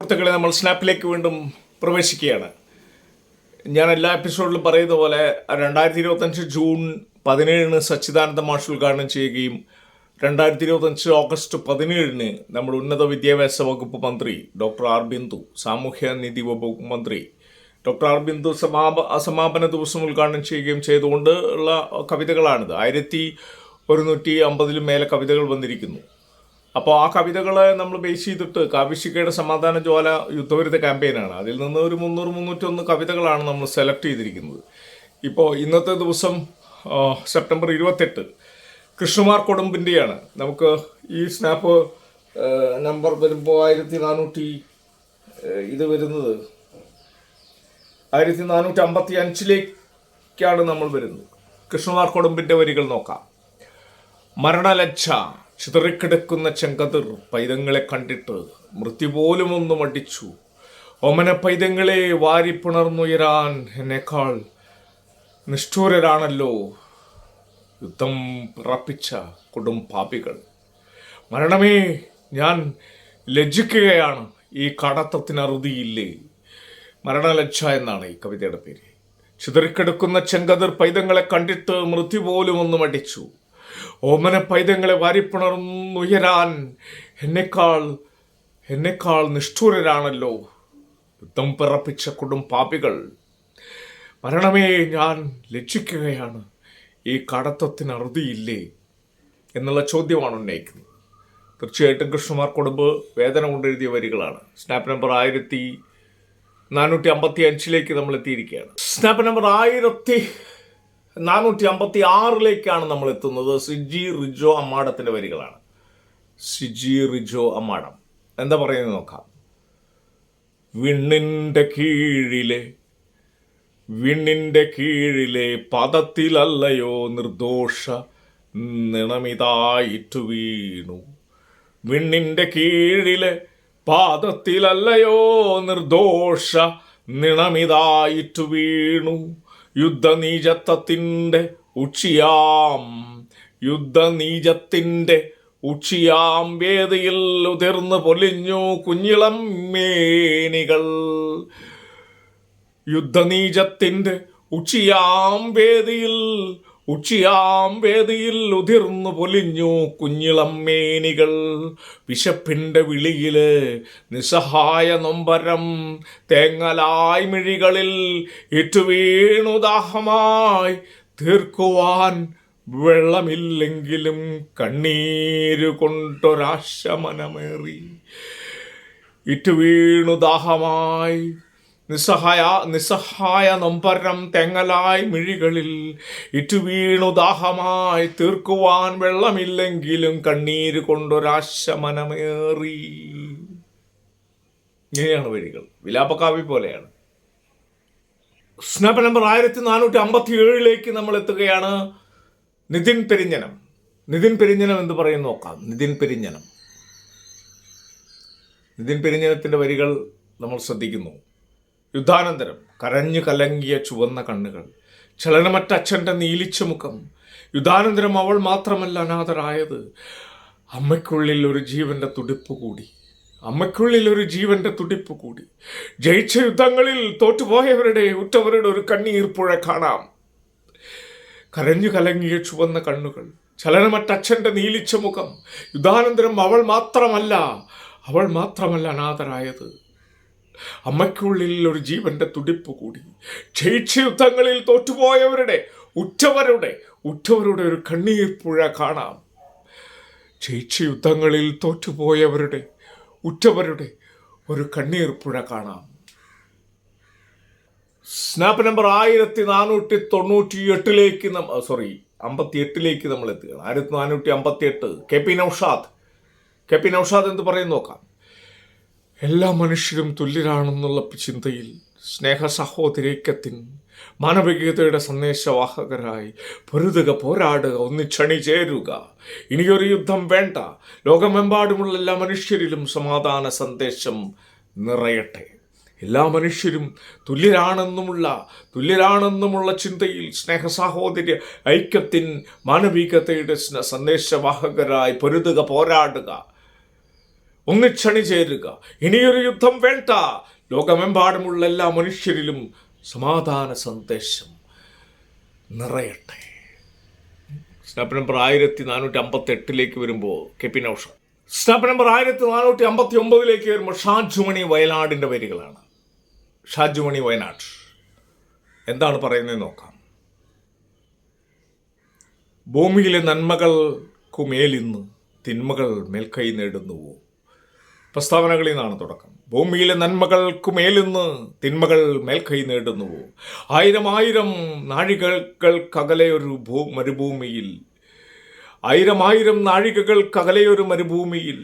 സുഹൃത്തുക്കളെ നമ്മൾ സ്നാപ്പിലേക്ക് വീണ്ടും പ്രവേശിക്കുകയാണ്. ഞാൻ എല്ലാ എപ്പിസോഡിലും പറയുന്ന പോലെ രണ്ടായിരത്തി ഇരുപത്തഞ്ച് ജൂൺ പതിനേഴിന് സച്ചിദാനന്ദ മാഷ് ഉദ്ഘാടനം ചെയ്യുകയും രണ്ടായിരത്തി ഇരുപത്തഞ്ച് ഓഗസ്റ്റ് പതിനേഴിന് നമ്മുടെ ഉന്നത വിദ്യാഭ്യാസ വകുപ്പ് മന്ത്രി ഡോക്ടർ ആർ ബിന്ദു സാമൂഹ്യ വകുപ്പ് മന്ത്രി ഡോക്ടർ ആർ ബിന്ദു സമാപ സമാപന ദിവസം ഉദ്ഘാടനം ചെയ്യുകയും ചെയ്തുകൊണ്ട് ഉള്ള കവിതകളാണിത്. ആയിരത്തി ഒരുന്നൂറ്റി അമ്പതിലും മേലെ കവിതകൾ വന്നിരിക്കുന്നു. അപ്പോൾ ആ കവിതകളെ നമ്മൾ ബേസ് ചെയ്തിട്ട് കാവിശിക്കയുടെ സമാധാന ജ്വാല യുദ്ധവിരുദ്ധ ക്യാമ്പയിനാണ് അതിൽ നിന്ന് ഒരു മുന്നൂറ് മുന്നൂറ്റൊന്ന് കവിതകളാണ് നമ്മൾ സെലക്ട് ചെയ്തിരിക്കുന്നത്. ഇപ്പോൾ ഇന്നത്തെ ദിവസം സെപ്റ്റംബർ ഇരുപത്തെട്ട് കൃഷ്ണകുമാർ കൊടുമ്പിന്റെയാണ് നമുക്ക് ഈ സ്നാപ്പ് നമ്പർ വരുമ്പോൾ ആയിരത്തി നാനൂറ്റി ഇത് വരുന്നത്. ആയിരത്തി നാനൂറ്റി അമ്പത്തി അഞ്ചിലേക്കാണ് നമ്മൾ വരുന്നത്. കൃഷ്ണകുമാർ കൊടുമ്പിന്റെ വരികൾ നോക്കാം. മരണലജ്ജ. ചിതറിക്കിടക്കുന്ന ചെങ്കതിർ പൈതങ്ങളെ കണ്ടിട്ട് മൃത്യു പോലും ഒന്നും അടിച്ചു. ഒമന പൈതങ്ങളെ വാരിപ്പുണർന്നുയരാൻ എന്നെക്കാൾ നിഷ്ഠൂരരാണല്ലോ യുദ്ധം പിറപ്പിച്ച കൊടും പാപികൾ. മരണമേ ഞാൻ ലജ്ജിക്കുകയാണ്. ഈ കടത്തത്തിന് അറുതിയില്ലേ? മരണലജ്ജ എന്നാണ് ഈ കവിതയുടെ പേര്. ചിതറിക്കെടുക്കുന്ന ചെങ്കതിർ പൈതങ്ങളെ കണ്ടിട്ട് മൃത്യു പോലും ഒന്നും അടിച്ചു. ഓമന പൈതങ്ങളെ വാരിപ്പുണർന്നുയരാൻ എന്നെക്കാൾ എന്നെക്കാൾ നിഷ്ഠൂരരാണല്ലോ. യുദ്ധം പിറപ്പിച്ച കൊടും പാപികൾ. മരണമേ ഞാൻ ലക്ഷിക്കുകയാണ് ഈ കടത്വത്തിന് അറുതിയില്ലേ എന്നുള്ള ചോദ്യമാണ് ഉന്നയിക്കുന്നത്. തീർച്ചയായിട്ടും കൃഷ്ണമാർ കൊടുമ്പ് വേദന കൊണ്ടെഴുതിയ വരികളാണ്. സ്നാപ്പ് നമ്പർ ആയിരത്തി നാനൂറ്റി അമ്പത്തി അഞ്ചിലേക്ക് നമ്മൾ എത്തിയിരിക്കുകയാണ്. സ്നാപ്പ് നമ്പർ ആയിരത്തി നാനൂറ്റി അമ്പത്തി ആറിലേക്കാണ് നമ്മൾ എത്തുന്നത് സിജി റിജോ അമ്മാടത്തിന്റെ വരികളാണ്. സിജി റിജോ അമ്മാടം. എന്താ പറയുന്നത് നോക്കാം. വിണ്ണിന്റെ കീഴിലെ വിണ്ണിന്റെ കീഴിലെ പദത്തിലല്ലയോ നിർദോഷ നിണമിതായിട്ടു വീണു. വിണ്ണിന്റെ കീഴിലെ പാദത്തിലല്ലയോ നിർദോഷ നിണമിതായിട്ടു വീണു. യുദ്ധനീചത്വത്തിന്റെ ഉക്ഷിയാം യുദ്ധനീചത്തിന്റെ ഉക്ഷിയാം വേദിയിൽ ഉതിർന്നു പൊലിഞ്ഞു കുഞ്ഞിളം മേനികൾ. യുദ്ധനീചത്തിന്റെ ഉച്ചിയാം വേദിയിൽ ഉച്ചിയാം വേദിയിൽ ഉതിർന്നു പൊലിഞ്ഞു കുഞ്ഞിളം മേനികൾ. വിശപ്പിന്റെ വിളിയിൽ നിസ്സഹായ നൊമ്പരം തേങ്ങലായി മിഴികളിൽ ഇറ്റുവീണുദാഹമായി തീർക്കുവാൻ വെള്ളമില്ലെങ്കിലും കണ്ണീരു കൊണ്ടൊരാശമനമേറി. ഇറ്റുവീണു ദാഹമായി. നിസ്സഹായ നിസ്സഹായ നൊമ്പരം തെങ്ങലായി മിഴികളിൽ ഇറ്റുവീണു ദാഹമായി തീർക്കുവാൻ വെള്ളമില്ലെങ്കിലും കണ്ണീര് കൊണ്ടൊരാശമനമേറി ഇങ്ങനെയാണ് വരികൾ വിലാപകാവ്യ പോലെയാണ്. സ്നാപ്പ് നമ്പർ ആയിരത്തി നാനൂറ്റി അമ്പത്തി ഏഴിലേക്ക് നമ്മൾ എത്തുകയാണ് നിതിൻ പെരിഞ്ഞനം. നിതിൻ പെരിഞ്ഞനം എന്ന് പറയും നോക്കാം. നിതിൻ പെരിഞ്ഞനം. നിതിൻ പെരിഞ്ഞനത്തിന്റെ വരികൾ നമ്മൾ ശ്രദ്ധിക്കുന്നു. യുദ്ധാനന്തരം കരഞ്ഞു കലങ്ങിയ ചുവന്ന കണ്ണുകൾ ചലനമറ്റ അച്ഛന്റെ നീലിച്ച മുഖം. യുദ്ധാനന്തരം അവൾ മാത്രമല്ല അനാഥരായത്. അമ്മയ്ക്കുള്ളിൽ ഒരു ജീവന്റെ തുടിപ്പ് കൂടി അമ്മയ്ക്കുള്ളിൽ ഒരു ജീവന്റെ തുടിപ്പ് കൂടി. ജയിച്ച യുദ്ധങ്ങളിൽ തോറ്റുപോയവരുടെ ഉറ്റവരുടെ ഒരു കണ്ണീർ പുഴ കാണാം. കരഞ്ഞു കലങ്ങിയ ചുവന്ന കണ്ണുകൾ ചലനമറ്റ അച്ഛന്റെ നീലിച്ച മുഖം. യുദ്ധാനന്തരം അവൾ മാത്രമല്ല അവൾ മാത്രമല്ല അനാഥരായത്. അമ്മയ്ക്കുള്ളിൽ ഒരു ജീവന്റെ തുടിപ്പ് കൂടി. യുദ്ധങ്ങളിൽ തോറ്റുപോയവരുടെ ഉറ്റവരുടെ ഉറ്റവരുടെ ഒരു കണ്ണീർ പുഴ കാണാം. യുദ്ധങ്ങളിൽ തോറ്റുപോയവരുടെ ഉറ്റവരുടെ ഒരു കണ്ണീർ പുഴ കാണാം. സ്നാപ്പ് നമ്പർ ആയിരത്തി നാനൂറ്റി തൊണ്ണൂറ്റി എട്ടിലേക്ക് സോറി അമ്പത്തി എട്ടിലേക്ക് നമ്മൾ എത്തുകയാണ് ആയിരത്തി നാനൂറ്റി അമ്പത്തി എട്ട് K P Naushad. K P Naushad എന്ത് പറയും നോക്കാം. എല്ലാ മനുഷ്യരും തുല്യരാണെന്നുള്ള ചിന്തയിൽ സ്നേഹ സഹോദരീക്കത്തിൻ മാനവികതയുടെ സന്ദേശവാഹകരായി പൊരുതുക പോരാടുക ഒന്നിച്ചണി ചേരുക. ഇനിയൊരു യുദ്ധം വേണ്ട. ലോകമെമ്പാടുമുള്ള എല്ലാ മനുഷ്യരിലും സമാധാന സന്ദേശം നിറയട്ടെ. എല്ലാ മനുഷ്യരും തുല്യരാണെന്നുമുള്ള തുല്യരാണെന്നുമുള്ള ചിന്തയിൽ സ്നേഹ സഹോദര്യ ഐക്യത്തിൻ മാനവികതയുടെ സന്ദേശവാഹകരായി പൊരുതുക പോരാടുക. ഒന്നിച്ചണി ചേരുക. ഇനിയൊരു യുദ്ധം വേണ്ട. ലോകമെമ്പാടുമുള്ള എല്ലാ മനുഷ്യരിലും സമാധാന സന്ദേശം നിറയട്ടെ. സ്നാപ്പ് നമ്പർ ആയിരത്തി നാനൂറ്റി അമ്പത്തി എട്ടിലേക്ക് വരുമ്പോൾ K P Naushad snap number ആയിരത്തി നാനൂറ്റി അമ്പത്തി ഒമ്പതിലേക്ക് വരുമ്പോൾ ഷാജുമണി വയനാടിന്റെ വരികളാണ് ഷാജുമണി വയനാട്. എന്താണ് പറയുന്നത് നോക്കാം. ഭൂമിയിലെ നന്മകൾക്കു മേലിന്ന് തിന്മകൾ മേൽക്കൈ നേടുന്നുവോ? പ്രസ്താവനകളിൽ നിന്നാണ് തുടക്കം. ഭൂമിയിലെ നന്മകൾക്ക് മേലിന്ന് തിന്മകൾ മേൽക്കൈ നേടുന്നുവോ ആയിരം ആയിരം നാഴികകൾക്കകലെ ഒരു ഭൂ മരുഭൂമിയിൽ. ആയിരം ആയിരം നാഴികകൾക്കകലെ ഒരു മരുഭൂമിയിൽ.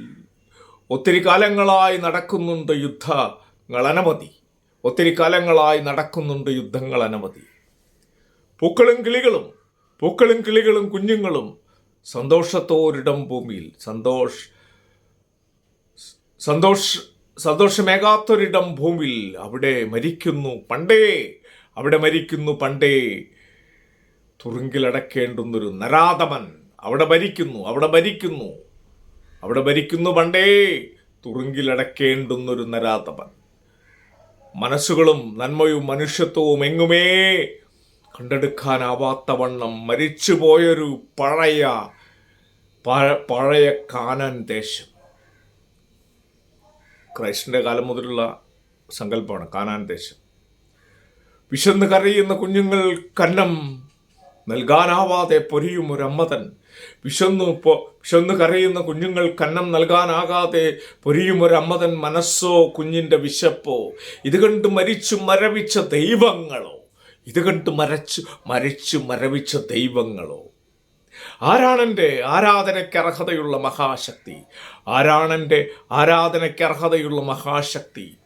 ഒത്തിരി കാലങ്ങളായി നടക്കുന്നുണ്ട് യുദ്ധങ്ങൾ അനവധി. ഒത്തിരി കാലങ്ങളായി നടക്കുന്നുണ്ട് യുദ്ധങ്ങൾ അനവധി. പൂക്കളും കിളികളും പൂക്കളും കിളികളും കുഞ്ഞുങ്ങളും സന്തോഷത്തോരിടം ഭൂമിയിൽ. സന്തോഷ് സന്തോഷ് സന്തോഷമേകാത്തൊരിടം ഭൂമിൽ അവിടെ മരിക്കുന്നു പണ്ടേ അവിടെ മരിക്കുന്നു പണ്ടേ. തുറുങ്കിലടക്കേണ്ടുന്നൊരു നരാധമൻ അവിടെ ഭരിക്കുന്നു അവിടെ ഭരിക്കുന്നു അവിടെ ഭരിക്കുന്നു പണ്ടേ. തുറുങ്കിലടക്കേണ്ടുന്നൊരു നരാധമൻ. മനസ്സുകളും നന്മയും മനുഷ്യത്വവും എങ്ങുമേ. കണ്ടെടുക്കാനാവാത്ത വണ്ണം മരിച്ചുപോയൊരു പഴയ പഴയ കാനൻ ദേശം. ക്രൈസ്റ്റിന്റെ കാലം മുതലുള്ള സങ്കല്പമാണ് കാനാൻ ദേശം. വിശന്ന് കരയുന്ന കുഞ്ഞുങ്ങൾ കന്നം നൽകാനാവാതെ പൊരിയും ഒരമ്മതൻ വിശന്നു വിശന്ന് കരയുന്ന കുഞ്ഞുങ്ങൾ കന്നം നൽകാനാകാതെ പൊരിയും ഒരമ്മതൻ മനസ്സോ കുഞ്ഞിന്റെ വിശപ്പോ. ഇത് കണ്ട് മരിച്ചു മരവിച്ച ദൈവങ്ങളോ? ഇത് കണ്ട് മരച്ചു മരിച്ചു മരവിച്ച ദൈവങ്ങളോ? ആരാണെന്റെ ആരാധനയ്ക്ക് അർഹതയുള്ള മഹാശക്തി? ആരാണെന്റെ ആരാധനയ്ക്ക് അർഹതയുള്ള മഹാശക്തി?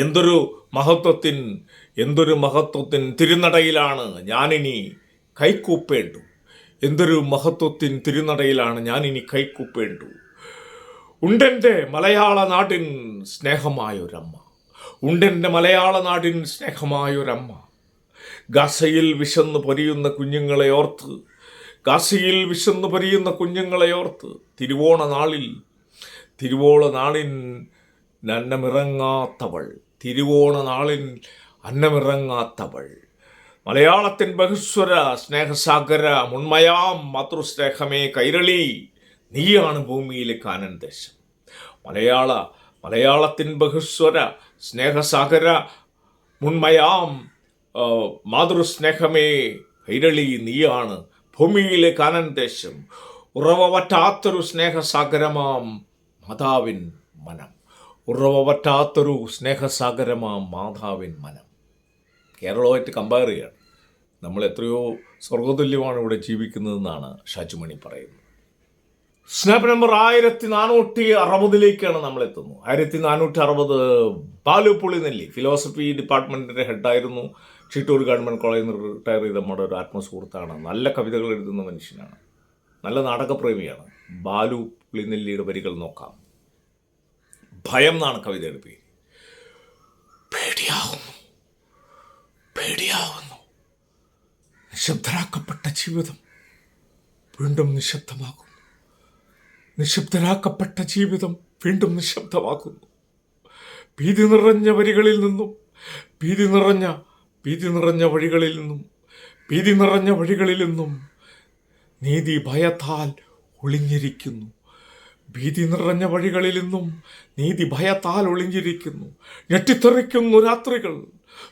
എന്തൊരു മഹത്വത്തിൻ എന്തൊരു മഹത്വത്തിൻ തിരുനടയിലാണ് ഞാനിനി കൈക്കൂപ്പേണ്ടു. എന്തൊരു മഹത്വത്തിൻ തിരുനടയിലാണ് ഞാനിനി കൈക്കൂപ്പേണ്ടു. ഉണ്ടെന്റെ മലയാള നാടിൻ സ്നേഹമായൊരമ്മ. ഉണ്ടെന്റെ മലയാള നാടിൻ സ്നേഹമായൊരമ്മ. ഗസയിൽ വിശന്ന് പൊരിയുന്ന കുഞ്ഞുങ്ങളെ ഓർത്ത് ഗാസയിൽ വിശന്നു പരിയുന്ന കുഞ്ഞുങ്ങളെ ഓർത്ത് തിരുവോണ നാളിൽ തിരുവോണ നാളിൻ അന്നമിറങ്ങാത്തവൾ തിരുവോണ നാളിൻ അന്നമിറങ്ങാത്തവൾ. മലയാളത്തിൻ ബഹുസ്വര സ്നേഹസാഗര മുൺമയാം മാതൃസ്നേഹമേ കൈരളി നീയാണ് ഭൂമിയിലെ കാനൻ ദേശം. മലയാള മലയാളത്തിൻ ബഹുസ്വര സ്നേഹസാഗര മുൺമയാം മാതൃസ്നേഹമേ കൈരളി നീയാണ് ഭൂമിയിലെ കാനൻ ദേശം സ്നേഹസാഗരമാം മാതാവിൻ മനം. ഉറവ പറ്റാത്തൊരു സ്നേഹസാഗരമാം മാതാവിൻ മനം. കേരളവുമായിട്ട് കമ്പയർ ചെയ്യുകയാണ് നമ്മൾ എത്രയോ സ്വർഗതുല്യമാണ് ഇവിടെ ജീവിക്കുന്നതെന്നാണ് ഷാജുമണി പറയുന്നത്. സ്നാപ്പ് നമ്പർ ആയിരത്തി നാനൂറ്റി അറുപതിലേക്കാണ് നമ്മൾ എത്തുന്നത്. ആയിരത്തി നാനൂറ്റി അറുപത് ബാലു പുളിനെല്ലി ഫിലോസഫി ഡിപ്പാർട്ട്മെന്റിന്റെ ഹെഡായിരുന്നു ചിറ്റൂർ ഗവൺമെന്റ് കോളേജിൽ നിന്ന് റിട്ടയർ ചെയ്ത നമ്മുടെ ഒരു ആത്മസുഹൃത്താണ്. നല്ല കവിതകൾ എഴുതുന്ന മനുഷ്യനാണ്. നല്ല നാടകപ്രേമിയാണ്. ബാലു പുളിനെല്ലിയുടെ വരികൾ നോക്കാം. ഭയം എന്നാണ് കവിത പേര് പേടിയാവുന്നു. പേടിയാവുന്നു. നിശബ്ദരാക്കപ്പെട്ട ജീവിതം വീണ്ടും നിശബ്ദമാകുന്നു. നിശബ്ദരാക്കപ്പെട്ട ജീവിതം വീണ്ടും നിശബ്ദമാക്കുന്നു ഭീതി നിറഞ്ഞ വരികളിൽ നിന്നും ഭീതി നിറഞ്ഞ ഭീതി നിറഞ്ഞ വഴികളിൽ നിന്നും ഭീതി നിറഞ്ഞ വഴികളിൽ നിന്നും നീതി ഭയത്താൽ ഒളിഞ്ഞിരിക്കുന്നു. ഭീതി നിറഞ്ഞ വഴികളിൽ നിന്നും നീതി ഭയത്താൽ ഒളിഞ്ഞിരിക്കുന്നു. ഞെട്ടിത്തെറിക്കുന്നു രാത്രികൾ.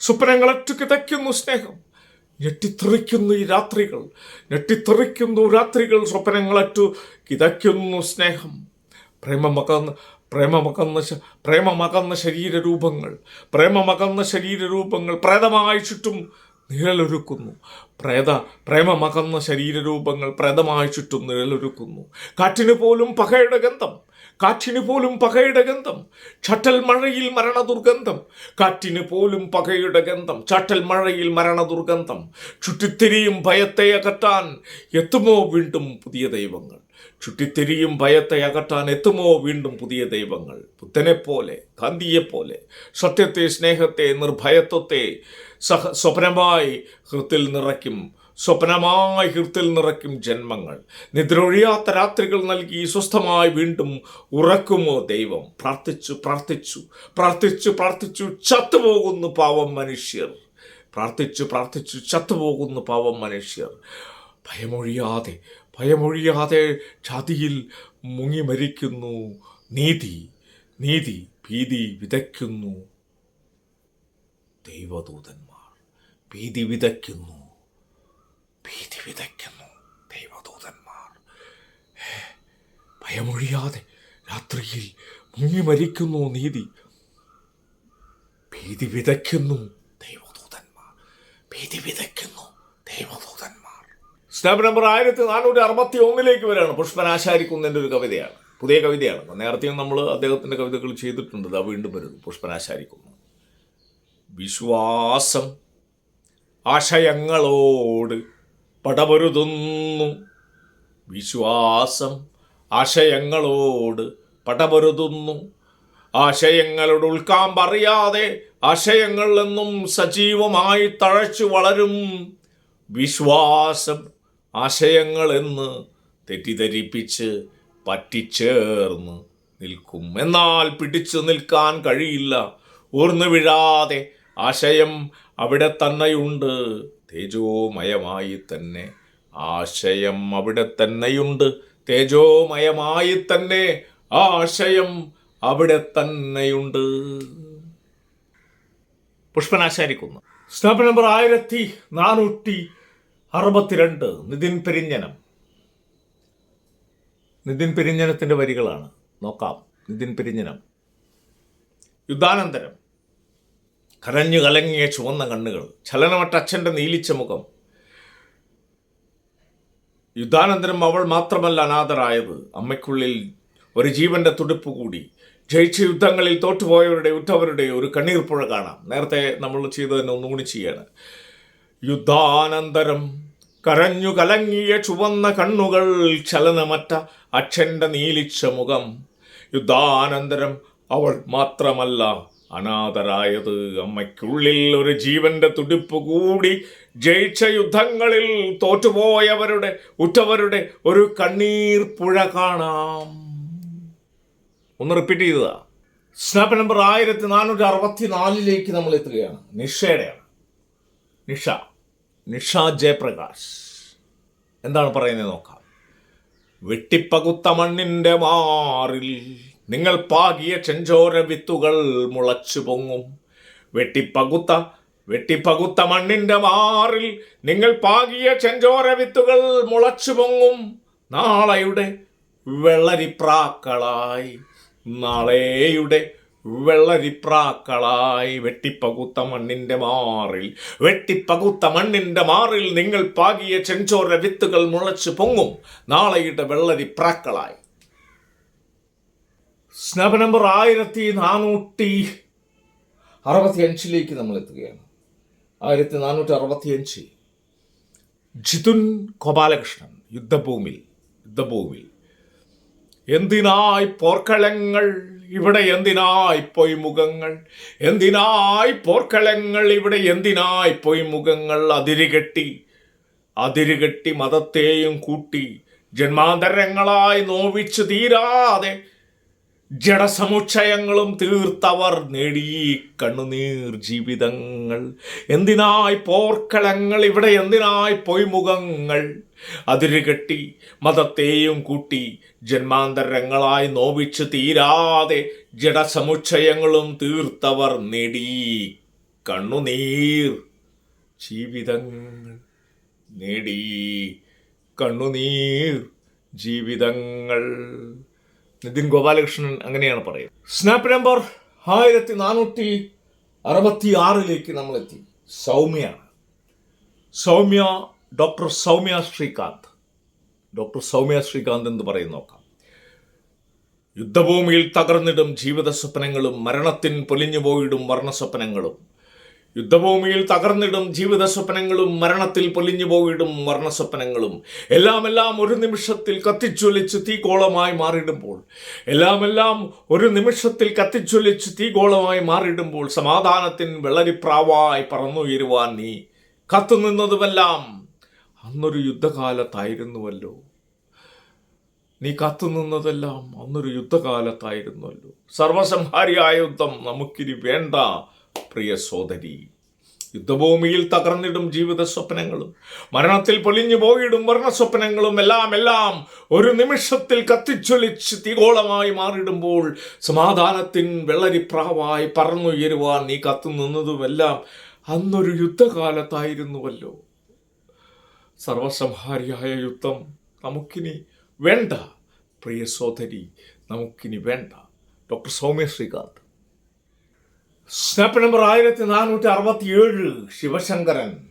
സ്വപ്നങ്ങളറ്റു കിതയ്ക്കുന്നു സ്നേഹം. ഞെട്ടിത്തെറിക്കുന്നു ഈ രാത്രികൾ. ഞെട്ടിത്തെറിക്കുന്നു രാത്രികൾ. സ്വപ്നങ്ങളറ്റു കിതയ്ക്കുന്നു സ്നേഹം. പ്രേമമകന്ന് പ്രേമമകന്ന പ്രേമമകന്ന ശരീരരൂപങ്ങൾ. പ്രേമമകന്ന ശരീരരൂപങ്ങൾ പ്രേതമായി ചുറ്റും നിഴലൊരുക്കുന്നു. പ്രേത പ്രേമമകന്ന ശരീരരൂപങ്ങൾ പ്രേതമായി ചുറ്റും നിഴലൊരുക്കുന്നു. കാറ്റിന് പോലും പകയുടെ ഗന്ധം. കാറ്റിന് പോലും പകയുടെ ഗന്ധം. ചട്ടൽ മഴയിൽ മരണ ദുർഗന്ധം കാറ്റിന് പോലും പകയുടെ ഗന്ധം. ചട്ടൽ മഴയിൽ മരണ ദുർഗന്ധം ചുറ്റിത്തിരിയും ഭയത്തെ അകറ്റാൻ എത്തുമോ വീണ്ടും പുതിയ ദൈവങ്ങൾ? ചുറ്റിത്തിരിയും ഭയത്തെ അകറ്റാൻ എത്തുമോ വീണ്ടും പുതിയ ദൈവങ്ങൾ? ബുദ്ധനെപ്പോലെ ഗാന്ധിയെപ്പോലെ സത്യത്തെ സ്നേഹത്തെ നിർഭയത്വത്തെ സഹ സ്വപ്നമായി ഹൃത്തിൽ നിറയ്ക്കും സ്വപ്നമായി ഹൃത്തിൽ നിറയ്ക്കും ജന്മങ്ങൾ. നിദ്രൊഴിയാത്ത രാത്രികൾ നൽകി സ്വസ്ഥമായി വീണ്ടും ഉറക്കുമോ ദൈവം? പ്രാർത്ഥിച്ചു പ്രാർത്ഥിച്ചു പ്രാർത്ഥിച്ചു പ്രാർത്ഥിച്ചു ചത്തുപോകുന്നു പാവം മനുഷ്യർ. പ്രാർത്ഥിച്ചു പ്രാർത്ഥിച്ചു ചത്തുപോകുന്നു പാവം മനുഷ്യർ. ഭയമൊഴിയാതെ ഭയമൊഴിയാതെ ചതിയിൽ മുങ്ങി മരിക്കുന്നു. നീതി നീതി ഭീതി വിതയ്ക്കുന്നു. ദൈവദൂതന്മാർ ഭീതി വിതയ്ക്കുന്നു. ഭീതി വിതയ്ക്കുന്നു ദൈവദൂതന്മാർ. ഭയമൊഴിയാതെ രാത്രിയിൽ മുങ്ങി മരിക്കുന്നു നീതി. ഭീതി വിതയ്ക്കുന്നു ദൈവദൂതന്മാർ. ഭീതി വിതയ്ക്കുന്നു ദൈവദൂതന്മാർ. സ്റ്റാമ്പ് നമ്പർ ആയിരത്തി നാനൂറ്റി അറുപത്തി ഒന്നിലേക്ക് വരികയാണ് പുഷ്പനാശാരിക്കുന്നതിന്റെ ഒരു കവിതയാണ്. പുതിയ കവിതയാണ്. നേരത്തെയും നമ്മൾ അദ്ദേഹത്തിന്റെ കവിതകൾ ചെയ്തിട്ടുണ്ട്. അത് വീണ്ടും വരുന്നു. പുഷ്പനാശാരി കുന്ന് വിശ്വാസം ആശയങ്ങളോട് പടപൊരുതുന്നു. വിശ്വാസം ആശയങ്ങളോട് പടപൊരുതുന്നു. ആശയങ്ങളുടെ ഉൾക്കാമ്പറിയാതെ ആശയങ്ങളിൽ നിന്നും സജീവമായി തഴച്ചു വളരും. വിശ്വാസം ആശയങ്ങൾ എന്ന് തെറ്റിദ്ധരിപ്പിച്ച് പറ്റിച്ചേർന്ന് നിൽക്കും. എന്നാൽ പിടിച്ചു നിൽക്കാൻ കഴിയില്ല. ഊർന്നു വീഴാതെ ആശയം അവിടെ തന്നെയുണ്ട്. തേജോമയമായി തന്നെ ആശയം അവിടെ തന്നെയുണ്ട്. തേജോമയമായി തന്നെ ആശയം അവിടെ തന്നെയുണ്ട്. പുഷ്പനാശാരിക്കുന്നു സ്റ്റാപ്പ് നമ്പർ ആയിരത്തി നാനൂറ്റി അറുപത്തിരണ്ട് നിതിൻ പെരിഞ്ഞനം. നിതിൻ പെരിഞ്ഞനത്തിന്റെ വരികളാണ്. നോക്കാം. നിതിൻ പെരിഞ്ഞനം. യുദ്ധാനന്തരം. കരഞ്ഞു കലങ്ങിയ ചുവന്ന കണ്ണുകൾ. ചലനമറ്റ അച്ഛന്റെ നീലിച്ച മുഖം. യുദ്ധാനന്തരം അവൾ മാത്രമല്ല അനാഥരായത്. അമ്മയ്ക്കുള്ളിൽ ഒരു ജീവന്റെ തുടിപ്പ് കൂടി. ജയിച്ച യുദ്ധങ്ങളിൽ തോറ്റുപോയവരുടെ ഉറ്റവരുടെ ഒരു കണ്ണീർപ്പുഴ പുഴ കാണാം. നേരത്തെ നമ്മൾ ചെയ്തതിനെ ഒന്നുകൂടി ചെയ്യാണ്. യുദ്ധാനന്തരം. കരഞ്ഞു കലങ്ങിയ ചുവന്ന കണ്ണുകൾ ചലനമറ്റ അച്ഛന്റെ നീലിച്ച മുഖം. യുദ്ധാനന്തരം അവൾ മാത്രമല്ല അനാഥരായത്. അമ്മയ്ക്കുള്ളിൽ ഒരു ജീവന്റെ തുടിപ്പ് കൂടി ജയിച്ച യുദ്ധങ്ങളിൽ തോറ്റുപോയവരുടെ ഉറ്റവരുടെ ഒരു കണ്ണീർ പുഴ കാണാം. ഒന്ന് റിപ്പീറ്റ് ചെയ്തതാ. സ്നാപ്പ് നമ്പർ ആയിരത്തി നാനൂറ്റി അറുപത്തി നാലിലേക്ക് നമ്മൾ എത്തുകയാണ്. നിഷയുടെയാണ് നിഷ. നിഷ ജയപ്രകാശ്. എന്താണ് പറയുന്നത് നോക്കാം. വെട്ടിപ്പകുത്ത മണ്ണിന്റെ മാറിൽ നിങ്ങൾ പാകിയ ചെഞ്ചോര വിത്തുകൾ മുളച്ചു പൊങ്ങും. വെട്ടിപ്പകുത്ത വെട്ടിപ്പകുത്ത മണ്ണിന്റെ മാറിൽ നിങ്ങൾ പാകിയ ചെഞ്ചോര വിത്തുകൾ മുളച്ചു പൊങ്ങും. നാളെയുടെ വെള്ളരിപ്രാക്കളായി നാളെയുടെ വെള്ളരിപ്രാക്കളായി വെട്ടിപ്പകുത്ത മണ്ണിന്റെ മാറിൽ. വെട്ടിപ്പകുത്ത മണ്ണിന്റെ മാറിൽ നിങ്ങൾ പാകിയ ചെഞ്ചോര വിത്തുകൾ മുളച്ചു പൊങ്ങും. നാളെയുടെ വെള്ളരിപ്രാക്കളായി. സ്നാപ നമ്പർ ആയിരത്തി നാനൂറ്റി അറുപത്തി അഞ്ചിലേക്ക് നമ്മൾ എത്തുകയാണ്. ആയിരത്തി നാനൂറ്റി അറുപത്തി അഞ്ച് ജിതുൻ ഗോപാലകൃഷ്ണൻ യുദ്ധഭൂമിൽ യുദ്ധഭൂമിൽ എന്തിനായി പോർക്കളങ്ങൾ ഇവിടെ എന്തിനായി പൊയ്മുഖങ്ങൾ എന്തിനായി പോർക്കളങ്ങൾ? ഇവിടെ എന്തിനായി പൊയ്മുഖങ്ങൾ അതിരുകെട്ടി അതിരുകെട്ടി മതത്തെയും കൂട്ടി ജന്മാന്തരങ്ങളായി നോവിച്ചു തീരാതെ ജഡസമുച്ചയങ്ങളും തീർത്തവർ നേടി കണ്ണുനീർ ജീവിതങ്ങൾ. എന്തിനായി പോർക്കളങ്ങൾ ഇവിടെ? എന്തിനായി പൊയ്മുഖങ്ങൾ? അതിരുകെട്ടി മതത്തെയും കൂട്ടി ജന്മാന്തരങ്ങളായി നോവിച്ചു തീരാതെ ജഡസമുച്ചയങ്ങളും തീർത്തവർ നേടി കണ്ണുനീർ ജീവിതങ്ങൾ. നേടി കണ്ണുനീർ ജീവിതങ്ങൾ. നിതിൻ ഗോപാലകൃഷ്ണൻ അങ്ങനെയാണ് പറയുന്നത്. സ്നാപ്പ് നമ്പർ ആയിരത്തി നാനൂറ്റി അറുപത്തി ആറിലേക്ക് നമ്മളെത്തി. സൗമ്യയാണ് സൗമ്യ ഡോക്ടർ സൗമ്യ ശ്രീകാന്ത്. ഡോക്ടർ സൗമ്യ ശ്രീകാന്ത് എന്ന് പറയും നോക്കാം. യുദ്ധഭൂമിയിൽ തകർന്നിടും ജീവിത സ്വപ്നങ്ങളും മരണത്തിൻ പൊലിഞ്ഞു പോയിടും വർണസ്വപ്നങ്ങളും. യുദ്ധഭൂമിയിൽ തകർന്നിടും ജീവിത സ്വപ്നങ്ങളും മരണത്തിൽ പൊലിഞ്ഞു പോയിടും മരണസ്വപ്നങ്ങളും. എല്ലാം എല്ലാം ഒരു നിമിഷത്തിൽ കത്തിച്ചൊലിച്ച് തീകോളമായി മാറിയിടുമ്പോൾ എല്ലാം എല്ലാം ഒരു നിമിഷത്തിൽ കത്തിച്ചൊലിച്ച് തീകോളമായി മാറിയിടുമ്പോൾ സമാധാനത്തിൻ വെള്ളരിപ്രാവായി പറന്നുയരുവാൻ നീ കത്തുനിന്നതുമെല്ലാം അന്നൊരു യുദ്ധകാലത്തായിരുന്നുവല്ലോ. നീ കത്തുനിന്നതെല്ലാം അന്നൊരു യുദ്ധകാലത്തായിരുന്നല്ലോ സർവസംഹാരിയായ യുദ്ധം നമുക്കിനി വേണ്ട. പ്രിയ സോദരി യുദ്ധഭൂമിയിൽ തകർന്നിടും ജീവിത സ്വപ്നങ്ങളും മരണത്തിൽ പൊലിഞ്ഞു പോയിടും മരണ സ്വപ്നങ്ങളും എല്ലാം എല്ലാം ഒരു നിമിഷത്തിൽ കത്തിച്ചൊലിച്ച് തീകോളമായി മാറിടുമ്പോൾ സമാധാനത്തിൻ വെള്ളരിപ്രാവായി പറന്നുയരുവാൻ നീ കത്തു നിന്നതുമെല്ലാം അന്നൊരു യുദ്ധകാലത്തായിരുന്നുവല്ലോ. സർവസംഹാരിയായ യുദ്ധം നമുക്കിനി വേണ്ട പ്രിയ സോദരി നമുക്കിനി വേണ്ട. Doctor Soumya Srikanth. Snap number ആയിരത്തി നാനൂറ്റി അറുപത്തി ഏഴ് ശിവശങ്കരൻ.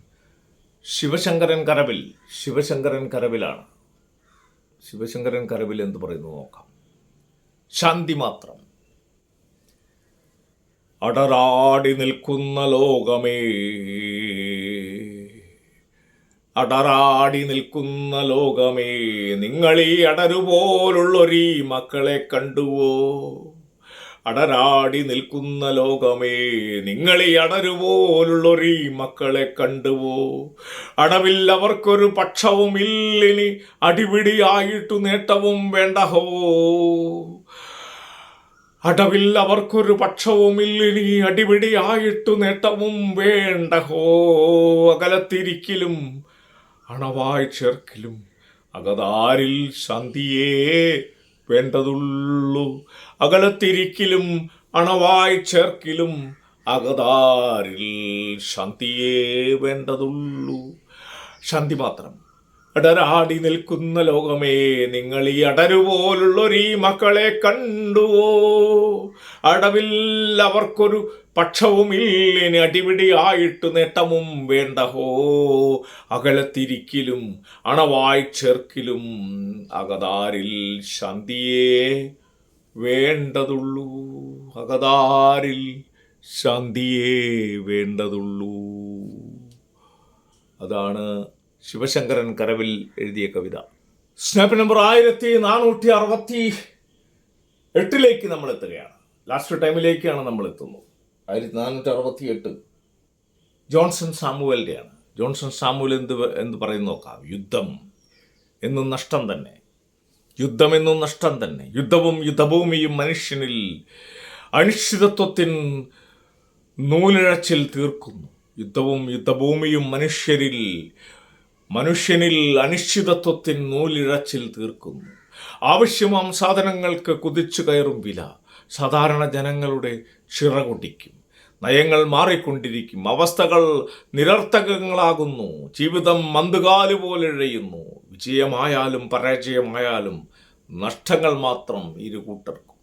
ശിവശങ്കരൻ കരവിൽ. ശിവശങ്കരൻ കരവിലാണ്. ശിവശങ്കരൻ കരവിൽ എന്ത് പറയുന്നു നോക്കാം. ശാന്തി മാത്രം. അടരാടി നിൽക്കുന്ന ലോകമേ. അടരാടി നിൽക്കുന്ന ലോകമേ. നിങ്ങളീ അടരുപോലുള്ളൊരീ മക്കളെ കണ്ടുവോ? അടരാടി നിൽക്കുന്ന ലോകമേ നിങ്ങളീ അടരുപോലുള്ളൊരീ മക്കളെ കണ്ടുവോ? അടവിൽ അവർക്കൊരു പക്ഷവും ഇല്ലിനി അടിപിടിയായിട്ടു നേട്ടവും വേണ്ടഹോ? അടവിൽ അവർക്കൊരു പക്ഷവുമില്ലിനി അടിപിടിയായിട്ടു നേട്ടവും വേണ്ടഹോ? അകലത്തിരിക്കലും അണവായി ചേർക്കലും അകതാരിൽ ശാന്തിയേ വേണ്ടതുള്ളൂ. അകലത്തിരിക്കലും അണവായി ചേർക്കിലും അകതാരിൽ ശാന്തിയേ വേണ്ടതുള്ളൂ. ശാന്തി മാത്രം അടരാടി നിൽക്കുന്ന ലോകമേ നിങ്ങൾ ഈ അടരുപോലുള്ളൊരീ മക്കളെ കണ്ടുവോ? അടവിൽ അവർക്കൊരു പക്ഷവുമില്ലിനി അടിപിടിയായിട്ട് നേട്ടവും വേണ്ടഹോ? അകലത്തിരിക്കലും അണവായി ചേർക്കിലും അകതാരിൽ ശാന്തിയേ വേണ്ടതുള്ളൂ. അകതാരിൽ ശാന്തിയേ വേണ്ടതുള്ളൂ. അതാണ് ശിവശങ്കരൻ കരവിൽ എഴുതിയ കവിത. സ്നാപ്പ് നമ്പർ ആയിരത്തി നാനൂറ്റി അറുപത്തി എട്ടിലേക്ക് നമ്മൾ എത്തുകയാണ്. ലാസ്റ്റ് ടൈമിലേക്കാണ് നമ്മൾ എത്തുന്നത്. ആയിരത്തി നാനൂറ്റി അറുപത്തി എട്ട്. ജോൺസൺ സാമുവലിന്റെയാണ്. ജോൺസൺ സാമുവൽ എന്ത് എന്ത് പറയുന്നു? നോക്കാം. യുദ്ധം എന്നും നഷ്ടം തന്നെ. യുദ്ധമെന്നും നഷ്ടം തന്നെ. യുദ്ധവും യുദ്ധഭൂമിയും മനുഷ്യനിൽ അനിശ്ചിതത്വത്തിൻ നൂലിഴച്ചിൽ തീർക്കുന്നു. യുദ്ധവും യുദ്ധഭൂമിയും മനുഷ്യരിൽ മനുഷ്യനിൽ അനിശ്ചിതത്വത്തിൻ നൂലിഴച്ചിൽ തീർക്കുന്നു. ആവശ്യമാം സാധനങ്ങൾക്ക് കുതിച്ചു കയറും വില സാധാരണ ജനങ്ങളുടെ ചിറകൊടിക്കും. നയങ്ങൾ മാറിക്കൊണ്ടിരിക്കും. അവസ്ഥകൾ നിരർത്ഥകങ്ങളാകുന്നു. ജീവിതം മന്ദുകാലുപോലെഴയുന്നു പോലെ ഇഴയുന്നു. വിജയമായാലും പരാജയമായാലും നഷ്ടങ്ങൾ മാത്രം ഇരു കൂട്ടർക്കും.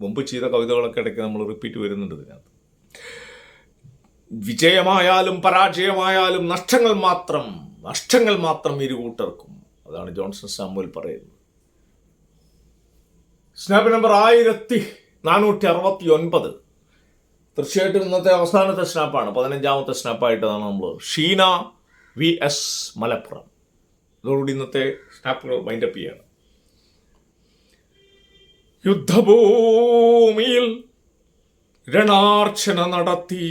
മുമ്പ് ചെയ്ത കവിതകളൊക്കെ ഇടയ്ക്ക് നമ്മൾ റിപ്പീറ്റ് വരുന്നുണ്ട് ഇതിനകത്ത്. വിജയമായാലും പരാജയമായാലും നഷ്ടങ്ങൾ മാത്രം നഷ്ടങ്ങൾ മാത്രം ഇരു കൂട്ടർക്കും. അതാണ് ജോൺസൺ സാമുവൽ പറയുന്നത്. സ്നാപ്പ് നമ്പർ ആയിരത്തി നാനൂറ്റി അറുപത്തി ഒൻപത് തീർച്ചയായിട്ടും ഇന്നത്തെ അവസാനത്തെ സ്നാപ്പാണ് പതിനഞ്ചാമത്തെ സ്നാപ്പായിട്ടാണ് നമ്മൾ ഷീന വി എസ് മലപ്പുറം. അതോടുകൂടി ഇന്നത്തെ സ്നാപ്പുകൾ വൈൻഡപ്പ് ചെയ്യാണ്. യുദ്ധഭൂമിയിൽ രണാർച്ചന നടത്തി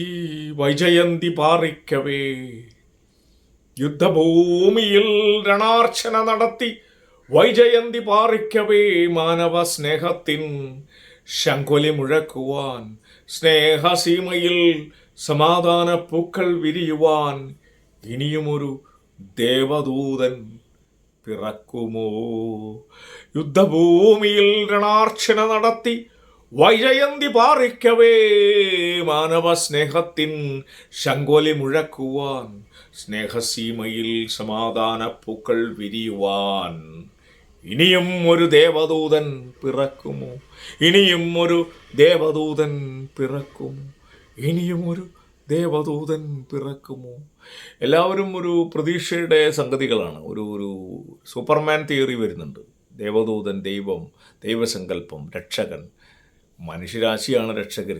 വൈജയന്തി പാറിക്കവേ. യുദ്ധഭൂമിയിൽ രണാർച്ചന നടത്തി വൈജയന്തി പാറിക്കവേ മാനവ സ്നേഹത്തിൻ ശങ്കുലി മുഴക്കുവാൻ. സ്നേഹസീമയിൽ സമാധാന പൂക്കൾ വിരിയുവാൻ ഇനിയുമൊരു ദേവദൂതൻ പിറക്കുമോ? യുദ്ധഭൂമിയിൽ രണാർച്ചന നടത്തി വൈജയന്തി പാറിക്കവേ മാനവ സ്നേഹത്തിൻ ശങ്കൊലി മുഴക്കുവാൻ സ്നേഹസീമയിൽ സമാധാന പൂക്കൾ വിരിയുവാൻ. ഇനിയും ഒരു ദേവദൂതൻ പിറക്കുമോ? ഇനിയും ഒരു ദേവദൂതൻ പിറക്കുമോ? ഇനിയും ഒരു ദേവദൂതൻ പിറക്കുമോ? എല്ലാവരും ഒരു പ്രതീക്ഷയുടെ സംഗതികളാണ്. ഒരു ഒരു സൂപ്പർമാൻ തിയറി വരുന്നുണ്ട്. ദേവദൂതൻ ദൈവം ദൈവസങ്കല്പം രക്ഷകൻ മനുഷ്യരാശിയാണ് രക്ഷകർ.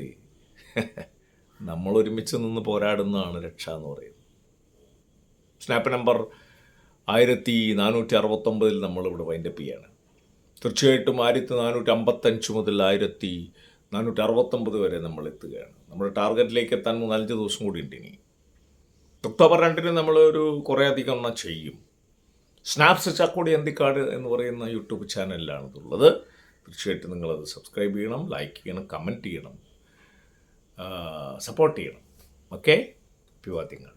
നമ്മൾ ഒരുമിച്ച് നിന്ന് പോരാടുന്നതാണ് രക്ഷ എന്ന് പറയുന്നത്. സ്നാപ്പ് നമ്പർ ആയിരത്തി നാനൂറ്റി അറുപത്തൊമ്പതിൽ നമ്മളിവിടെ വൈൻഡപ്പ് ചെയ്യാണ്. തീർച്ചയായിട്ടും ആയിരത്തി നാനൂറ്റി അമ്പത്തഞ്ച് മുതൽ ആയിരത്തി നാനൂറ്റി അറുപത്തൊമ്പത് വരെ നമ്മൾ എത്തുകയാണ് നമ്മുടെ ടാർഗറ്റിലേക്ക് എത്താൻ മൂന്നാലഞ്ച് ദിവസം കൂടി ഉണ്ട് ഇനി. ഒക്ടോബർ രണ്ടിന് നമ്മൾ ഒരു കുറേ അധികം എണ്ണം ചെയ്യും. സ്നാപ്സ് ചാക്കോടി അന്തിക്കാട് എന്ന് പറയുന്ന യൂട്യൂബ് ചാനലിലാണ് ഇതുള്ളത് തീർച്ചയായിട്ടും നിങ്ങളത് സബ്സ്ക്രൈബ് ചെയ്യണം ലൈക്ക് ചെയ്യണം കമന്റ് ചെയ്യണം സപ്പോർട്ട് ചെയ്യണം. ഓക്കെ? അഭിവാദ്യങ്ങൾ.